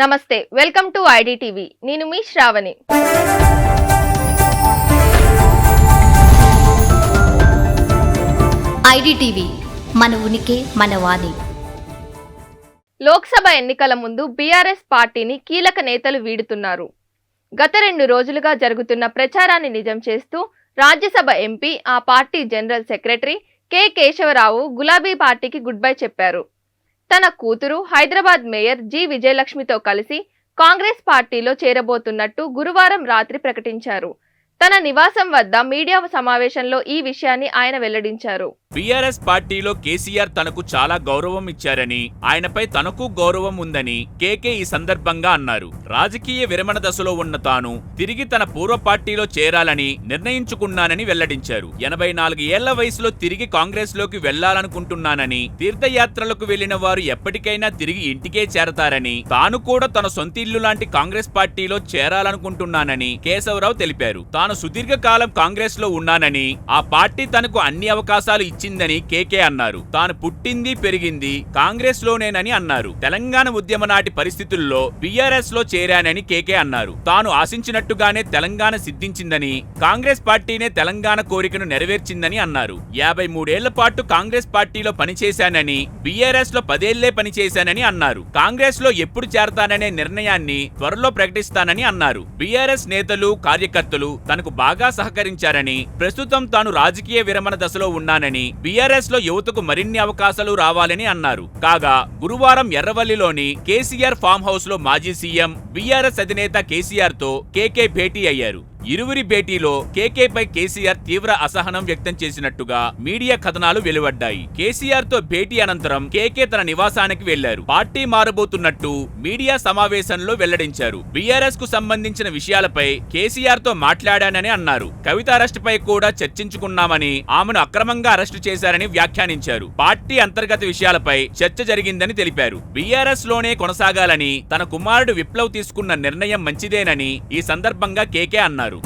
నమస్తే welcome to ID TV నేను మీ Shravani. IDTV మన ఉనికి మన వాణి. లోక్సభ ఎన్నికల ముందు బీఆర్ఎస్ పార్టీని కీలక నేతలు వీడుతున్నారు. గత రెండు రోజులుగా జరుగుతున్న ప్రచారాన్ని నిజం చేస్తూ రాజ్యసభ ఎంపీ ఆ party general secretary K. Keshava Rao గులాబీ పార్టీకి గుడ్ బై చెప్పారు. తన కూతురు హైదరాబాద్ మేయర్ జి విజయలక్ష్మితో కలిసి కాంగ్రెస్ పార్టీలో చేరబోతున్నట్టు గురువారం రాత్రి ప్రకటించారు. తన నివాసం వద్ద మీడియా సమావేశంలో ఈ విషయాన్ని ఆయన వెల్లడించారు. బీఆర్ఎస్ పార్టీలో కేసీఆర్ తనకు చాలా గౌరవం ఇచ్చారని ఆయనపై తనకు గౌరవం ఉందని కేకే ఈ సందర్భంగా అన్నారు. రాజకీయ విరమణ దశలో ఉన్న తాను తిరిగి తన పూర్వ పార్టీలో చేరాలని నిర్ణయించుకున్నానని వెల్లడించారు. ఎనభై నాలుగు ఏళ్ళ వయసులో తిరిగి కాంగ్రెస్లోకి వెళ్ళాలనుకుంటున్నానని తీర్థయాత్రలకు వెళ్ళిన వారు ఎప్పటికైనా తిరిగి ఇంటికే చేరతారని తాను కూడా తన సొంత ఇల్లు లాంటి కాంగ్రెస్ పార్టీలో చేరాలనుకుంటున్నానని కేశవరావు తెలిపారు. తాను సుదీర్ఘకాలం కాంగ్రెస్లో ఉన్నానని ఆ పార్టీ తనకు అన్ని అవకాశాలు ఇచ్చిందని కేకే అన్నారు. తాను పుట్టింది పెరిగింది కాంగ్రెస్ లోనేనని అన్నారు. తెలంగాణ ఉద్యమ నాటి పరిస్థితుల్లో బీఆర్ఎస్లో చేరానని కేకే అన్నారు. తాను ఆశించినట్టుగానే తెలంగాణ సిద్ధించిందని కాంగ్రెస్ పార్టీనే తెలంగాణ కోరికను నెరవేర్చిందని అన్నారు. యాభై మూడేళ్ళ పాటు కాంగ్రెస్ పార్టీలో పనిచేశానని బీఆర్ఎస్లో పదేళ్ళే పనిచేశానని అన్నారు. కాంగ్రెస్లో ఎప్పుడు చేరతాననే నిర్ణయాన్ని త్వరలో ప్రకటిస్తానని అన్నారు. బీఆర్ఎస్ నేతలు కార్యకర్తలు తనకు బాగా సహకరించారని ప్రస్తుతం తాను రాజకీయ విరమణ దశలో ఉన్నానని బీఆర్ఎస్లో యువతకు మరిన్ని అవకాశాలు రావాలని అన్నారు. కాగా గురువారం ఎర్రవల్లిలోని కేసీఆర్ ఫామ్ హౌస్లో మాజీ సీఎం బీఆర్ఎస్ అధినేత కేసీఆర్తో కేకే భేటీ అయ్యారు. ఇరువురి భేటీలో కేకేపై కేసీఆర్ తీవ్ర అసహనం వ్యక్తం చేసినట్టుగా మీడియా కథనాలు వెలువడ్డాయి. కేసీఆర్తో భేటీ అనంతరం కేకే తన నివాసానికి వెళ్ళారు. పార్టీ మారబోతున్నట్టు మీడియా సమావేశంలో వెల్లడించారు. బీఆర్ఎస్కు సంబంధించిన విషయాలపై కేసీఆర్తో మాట్లాడానని అన్నారు. కవిత అరెస్ట్ పై కూడా చర్చించుకున్నామని ఆమెను అక్రమంగా అరెస్టు చేశారని వ్యాఖ్యానించారు. పార్టీ అంతర్గత విషయాలపై చర్చ జరిగిందని తెలిపారు. బీఆర్ఎస్లోనే కొనసాగాలని తన కుమారుడు విప్లవ్ తీసుకున్న నిర్ణయం మంచిదేనని ఈ సందర్భంగా కేకే అన్నారు.